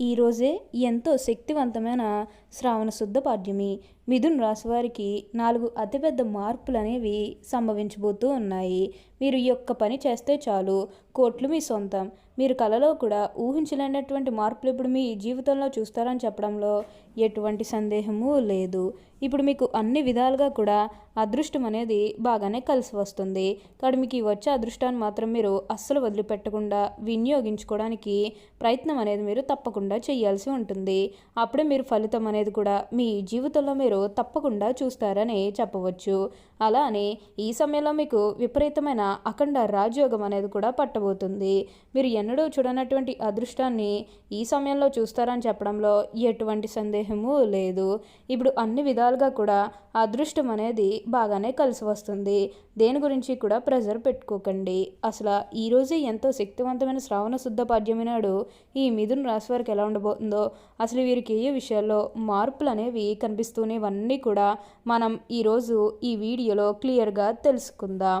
ఈరోజే ఎంతో శక్తివంతమైన శ్రావణ శుద్ధ పాడ్యమి. మిథున్ రాశివారికి నాలుగు అతిపెద్ద మార్పులు అనేవి సంభవించబోతూ ఉన్నాయి. మీరు ఈ యొక్క పని చేస్తే చాలు. కోట్లు మీ సొంతం. మీరు కలలో కూడా ఊహించలేనటువంటి మార్పులు ఇప్పుడు మీ జీవితంలో చూస్తారని చెప్పడంలో ఎటువంటి సందేహము లేదు. ఇప్పుడు మీకు అన్ని విధాలుగా కూడా అదృష్టం అనేది బాగానే కలిసి వస్తుంది. కాబట్టి మీకు వచ్చే అదృష్టాన్ని మాత్రం మీరు అస్సలు వదిలిపెట్టకుండా వినియోగించుకోవడానికి ప్రయత్నం అనేది మీరు తప్పకుండా చేయాల్సి ఉంటుంది. అప్పుడే మీరు ఫలితం అనేది కూడా మీ జీవితంలో మీరు తప్పకుండా చూస్తారని చెప్పవచ్చు. అలానే ఈ సమయంలో మీకు విపరీతమైన అఖండ రాజయోగం అనేది కూడా పట్టబోతుంది. మీరు ఎన్నడూ చూడనటువంటి అదృష్టాన్ని ఈ సమయంలో చూస్తారని చెప్పడంలో ఎటువంటి సందేహము లేదు. ఇప్పుడు అన్ని విధాలుగా కూడా అదృష్టం అనేది బాగానే కలిసి వస్తుంది. దేని గురించి కూడా ప్రెజర్ పెట్టుకోకండి. అసలు ఈరోజు ఎంతో శక్తివంతమైన శ్రావణ శుద్ధ పాడ్యమి నాడు ఈ మిథున రాశి వారికి ఎలా ఉండబోతుందో అసలు వీరికి ఏ విషయాల్లో మార్పులు అనేవి కనిపిస్తూనేవన్నీ కూడా మనం ఈరోజు ఈ వీడియోలో క్లియర్గా తెలుసుకుందాం.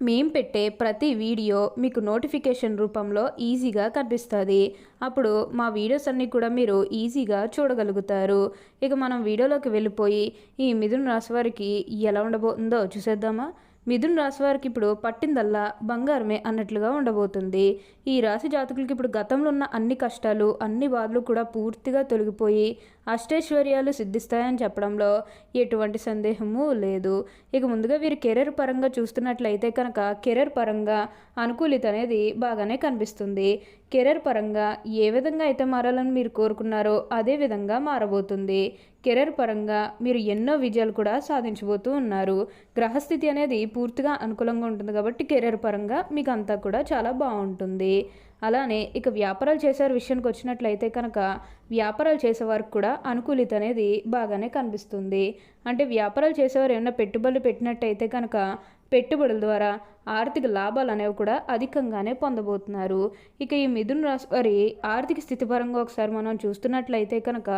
మేము పెట్టే ప్రతి వీడియో మీకు నోటిఫికేషన్ రూపంలో ఈజీగా కనిపిస్తుంది. అప్పుడు మా వీడియోస్ అన్నీ కూడా మీరు ఈజీగా చూడగలుగుతారు. ఇక మనం వీడియోలోకి వెళ్ళిపోయి ఈ మిథున రాశి వారికి ఎలా ఉండబోతుందో చూసేద్దామా? మిథున్ రాశి వారికి ఇప్పుడు పట్టిందల్లా బంగారమే అన్నట్లుగా ఉండబోతుంది. ఈ రాశి జాతకులకి ఇప్పుడు గతంలో ఉన్న అన్ని కష్టాలు అన్ని బాధలు కూడా పూర్తిగా తొలగిపోయి అష్టైశ్వర్యాలు సిద్ధిస్తాయని చెప్పడంలో ఎటువంటి సందేహము లేదు. ఇక ముందుగా వీరు కెరీర్ పరంగా చూస్తున్నట్లయితే కనుక కెరీర్ పరంగా అనుకూలిత అనేది బాగానే కనిపిస్తుంది. కెరీర్ పరంగా ఏ విధంగా అయితే మారాలని మీరు కోరుకున్నారో అదే విధంగా మారబోతుంది. కెరీర్ పరంగా మీరు ఎన్నో విజయాలు కూడా సాధించబోతూ ఉన్నారు. గ్రహస్థితి అనేది పూర్తిగా అనుకూలంగా ఉంటుంది కాబట్టి కెరీర్ పరంగా మీకు అంతా కూడా చాలా బాగుంటుంది. అలానే ఇక వ్యాపారాలు చేసే విషయానికి వచ్చినట్లయితే కనుక వ్యాపారాలు చేసేవారికి కూడా అనుకూలిత అనేది బాగానే కనిపిస్తుంది. అంటే వ్యాపారాలు చేసేవారు ఏమైనా పెట్టుబడులు పెట్టినట్టయితే కనుక పెట్టుబడుల ద్వారా ఆర్థిక లాభాలు అనేవి కూడా అధికంగానే పొందబోతున్నారు. ఇక ఈ మిథున రాశి వారి ఆర్థిక స్థితి పరంగా ఒకసారి మనం చూస్తున్నట్లయితే కనుక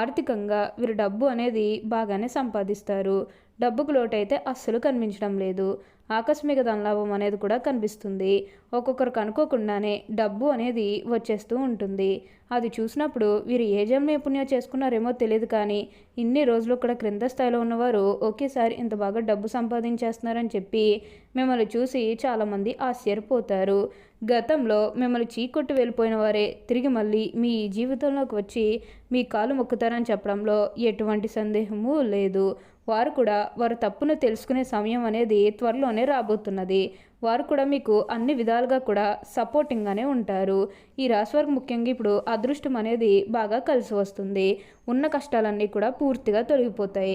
ఆర్థికంగా వీరు డబ్బు అనేది బాగానే సంపాదిస్తారు. డబ్బుకు లోటైతే అస్సలు కనిపించడం లేదు. ఆకస్మిక ధనలాభం అనేది కూడా కనిపిస్తుంది. ఒక్కొక్కరికి అనుకోకుండానే డబ్బు అనేది వచ్చేస్తూ ఉంటుంది. అది చూసినప్పుడు వీరు ఏ జన్మ పుణ్యం చేసుకున్నారేమో తెలియదు కానీ ఇన్ని రోజులు ఇక్కడ క్రింద స్థాయిలో ఉన్నవారు ఒకేసారి ఇంత బాగా డబ్బు సంపాదించేస్తున్నారని చెప్పి మిమ్మల్ని చూసి చాలామంది ఆశ్చర్యపోతారు. గతంలో మిమ్మల్ని చీకొట్టు వెళ్ళిపోయిన వారే తిరిగి మళ్ళీ మీ జీవితంలోకి వచ్చి మీ కాలు మొక్కుతారని చెప్పడంలో ఎటువంటి సందేహము లేదు. వారు కూడా వారు తప్పును తెలుసుకునే సమయం అనేది త్వరలోనే రాబోతున్నది. వారు కూడా మీకు అన్ని విధాలుగా కూడా సపోర్టింగ్గానే ఉంటారు. ఈ రాశివారికి ముఖ్యంగా ఇప్పుడు అదృష్టం అనేది బాగా కలిసి వస్తుంది. ఉన్న కష్టాలన్నీ కూడా పూర్తిగా తొలగిపోతాయి.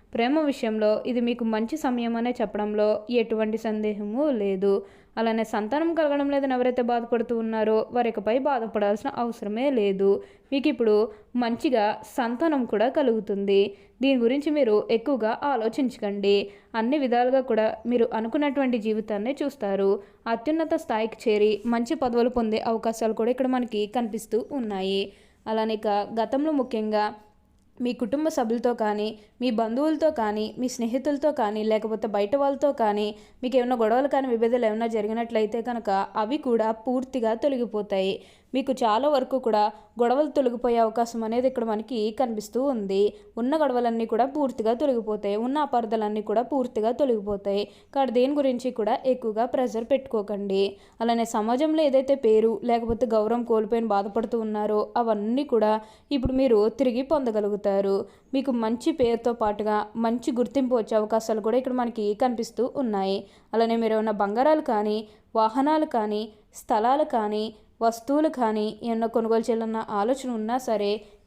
ప్రేమ విషయంలో ఇది మీకు మంచి సమయం అనే చెప్పడంలో ఎటువంటి సందేహము లేదు. అలానే సంతానం కలగడం లేదని ఎవరైతే బాధపడుతూ ఉన్నారో వారికపై బాధపడాల్సిన అవసరమే లేదు. మీకు ఇప్పుడు మంచిగా సంతానం కూడా కలుగుతుంది. దీని గురించి మీరు ఎక్కువగా ఆలోచించకండి. అన్ని విధాలుగా కూడా మీరు అనుకున్నటువంటి జీవితాన్ని చూస్తారు. అత్యున్నత స్థాయికి చేరి మంచి పదవులు పొందే అవకాశాలు కూడా ఇక్కడ మనకి కనిపిస్తూ ఉన్నాయి. అలానే ఇక గతంలో ముఖ్యంగా మీ కుటుంబ సభ్యులతో కానీ మీ బంధువులతో కానీ మీ స్నేహితులతో కానీ లేకపోతే బయట వాళ్ళతో కానీ మీకు ఏమైనా గొడవలు కానీ విభేదాలు ఏమైనా జరిగినట్లయితే కనుక అవి కూడా పూర్తిగా తొలగిపోతాయి. మీకు చాలా వరకు కూడా గొడవలు తొలగిపోయే అవకాశం అనేది ఇక్కడ మనకి కనిపిస్తూ ఉంది. ఉన్న గొడవలన్నీ కూడా పూర్తిగా తొలగిపోతాయి. ఉన్న అపార్థాలన్నీ కూడా పూర్తిగా తొలగిపోతాయి. కాబట్టి దేని గురించి కూడా ఎక్కువగా ప్రెషర్ పెట్టుకోకండి. అలానే సమాజంలో ఏదైతే పేరు లేకపోతే గౌరవం కోల్పోయిన బాధపడుతూ ఉన్నారో అవన్నీ కూడా ఇప్పుడు మీరు తిరిగి పొందగలుగుతారు. మీకు మంచి పేరుతో పాటుగా మంచి గుర్తింపు వచ్చే అవకాశాలు కూడా ఇక్కడ మనకి కనిపిస్తూ ఉన్నాయి. అలానే మీరు ఏమైనా బంగారాలు కానీ వాహనాలు కానీ స్థలాలు కానీ వస్తువులు కానీ ఏమన్నా కొనుగోలు చేయాలన్న ఆలోచన ఉన్నా సరే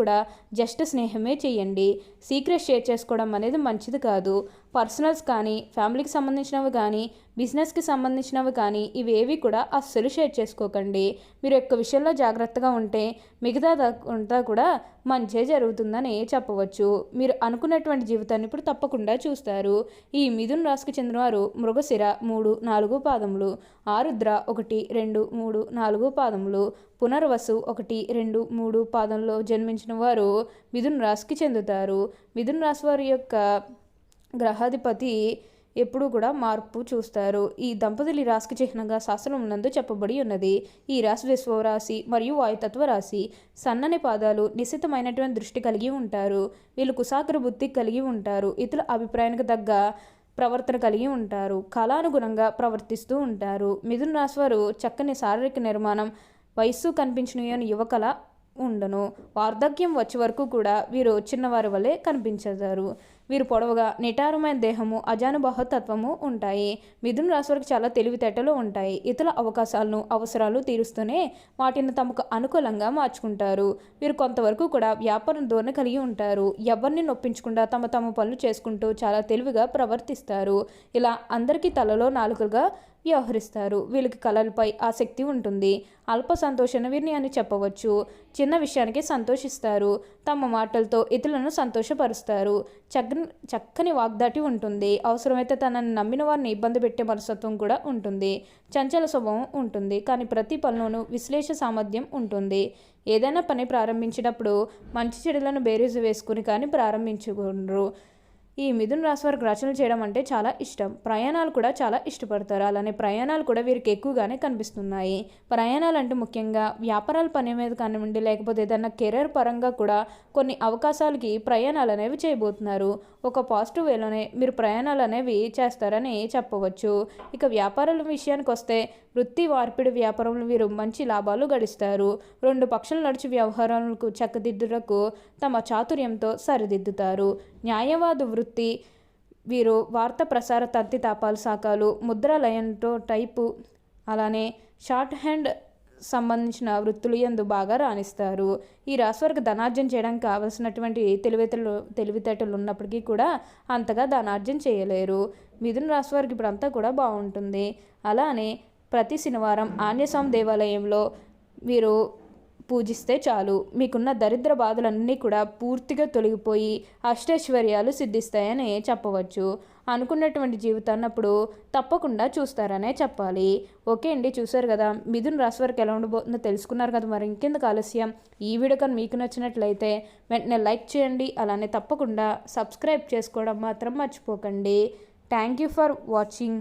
కూడా జస్ట్ స్నేహమే చేయండి. సీక్రెట్ షేర్ చేసుకోవడం అనేది మంచిది కాదు. పర్సనల్స్ కానీ ఫ్యామిలీకి సంబంధించినవి కానీ బిజినెస్కి సంబంధించినవి కానీ ఇవేవి కూడా అస్సలు షేర్ చేసుకోకండి. మీరు యొక్క విషయంలో జాగ్రత్తగా ఉంటే మిగతా అంతా కూడా మంచే జరుగుతుందని చెప్పవచ్చు. మీరు అనుకున్నటువంటి జీవితాన్ని ఇప్పుడు తప్పకుండా చూస్తారు. ఈ మిథున్ రాశికి చెందినవారు మృగశిర మూడు నాలుగు పాదములు ఆరుద్ర ఒకటి రెండు మూడు నాలుగు పాదములు పునర్వసు ఒకటి రెండు మూడు పాదంలో జన్మించిన వారు మిథున్ రాశికి చెందుతారు. మిథున్ రాశి వారి యొక్క గ్రహాధిపతి ఎప్పుడూ కూడా మార్పు చూస్తారు. ఈ దంపతులు ఈ రాశికి చిహ్నంగా శాస్త్రం నందు చెప్పబడి ఉన్నది. ఈ రాశి విశ్వరాశి మరియు వాయుతత్వ రాశి సన్నని పాదాలు నిశ్చితమైనటువంటి దృష్టి కలిగి ఉంటారు. వీళ్ళు కుసాగ్ర బుద్ధి కలిగి ఉంటారు. ఇతరుల అభిప్రాయానికి తగ్గ ప్రవర్తన కలిగి ఉంటారు. కళానుగుణంగా ప్రవర్తిస్తూ ఉంటారు. మిథున రాశి వారు చక్కని శారీరక నిర్మాణం వయస్సు కనిపించిన యువకల ఉండను. వార్ధక్యం వచ్చే వరకు కూడా వీరు చిన్నవారి వలె కనిపించేదారు వీరు పొడవుగా నిటారమైన దేహము అజానుబాహ తత్వము ఉంటాయి. మిథున రాశి వారికి చాలా తెలివితేటలు ఉంటాయి. ఇతర అవకాశాలను అవసరాలు తీరుస్తూనే వాటిని తమకు అనుకూలంగా మార్చుకుంటారు. వీరు కొంతవరకు కూడా వ్యాపారం ధోరణి కలిగి ఉంటారు. ఎవరిని నొప్పించకుండా తమ తమ పనులు చేసుకుంటూ చాలా తెలివిగా ప్రవర్తిస్తారు. ఇలా అందరికీ తలలో నాలుగుగా వ్యవహరిస్తారు. వీళ్ళకి కళలపై ఆసక్తి ఉంటుంది. అల్ప సంతోషణ వీరిని అని చెప్పవచ్చు. చిన్న విషయానికి సంతోషిస్తారు. తమ మాటలతో ఇతరులను సంతోషపరుస్తారు. చక్కని చక్కని వాగ్దాటి ఉంటుంది. అవసరమైతే తనని నమ్మిన వారిని ఇబ్బంది పెట్టే మనస్తత్వం కూడా ఉంటుంది. చంచల స్వభావం ఉంటుంది. కానీ ప్రతి పనిలోనూ విశ్లేష సామర్థ్యం ఉంటుంది. ఏదైనా పని ప్రారంభించినప్పుడు మంచి చెడులను బేరీజు వేసుకుని కానీ ప్రారంభించుకుంటారు ఈ మిథున రాశి వారికి రచనలు చేయడం అంటే చాలా ఇష్టం. ప్రయాణాలు కూడా చాలా ఇష్టపడతారు. అలానే ప్రయాణాలు కూడా వీరికి ఎక్కువగానే కనిపిస్తున్నాయి. ప్రయాణాలు అంటే ముఖ్యంగా వ్యాపారాల పని మీద కానివ్వండి లేకపోతే ఏదైనా కెరీర్ పరంగా కూడా కొన్ని అవకాశాలకి ప్రయాణాలు అనేవి చేయబోతున్నారు. ఒక పాజిటివ్ వేలోనే మీరు ప్రయాణాలు అనేవి చేస్తారని చెప్పవచ్చు. ఇక వ్యాపారాల విషయానికి వస్తే వృత్తి వార్పిడి వ్యాపారంలో వీరు మంచి లాభాలు గడిస్తారు. రెండు పక్షులు నడిచి వ్యవహారాలకు చక్కదిద్దులకు తమ చాతుర్యంతో సరిదిద్దుతారు. న్యాయవాద వృత్తి వృత్తి వీరు వార్త ప్రసార తంతి తాపాలు శాఖలు ముద్రాలయంతో టైపు అలానే షార్ట్ హ్యాండ్ సంబంధించిన వృత్తులు ఎందు బాగా రాణిస్తారు. ఈ రాశి వారికి ధనార్జన చేయడానికి కావలసినటువంటి తెలివితేటలు తెలివితేటలు ఉన్నప్పటికీ కూడా అంతగా ధనార్జన చేయలేరు. మిథున రాశి వారికి ఇప్పుడు అంతా కూడా బాగుంటుంది. అలానే ప్రతి శనివారం ఆంజస్వామి దేవాలయంలో వీరు పూజిస్తే చాలు. మీకున్న దరిద్ర బాధలన్నీ కూడా పూర్తిగా తొలగిపోయి అష్టైశ్వర్యాలు సిద్ధిస్తాయని చెప్పవచ్చు. అనుకున్నటువంటి జీవితాన్ని అప్పుడు తప్పకుండా చూస్తారనే చెప్పాలి. ఓకే అండి చూసారు కదా. మిథున్ రాశి వరకు ఎలా ఉండబోతుందో తెలుసుకున్నారు కదా మరి. ఇంకెందుకు ఆలస్యం? ఈ వీడియో కానీ మీకు నచ్చినట్లయితే వెంటనే లైక్ చేయండి. అలానే తప్పకుండా సబ్స్క్రైబ్ చేసుకోవడం మాత్రం మర్చిపోకండి. Thank you for watching.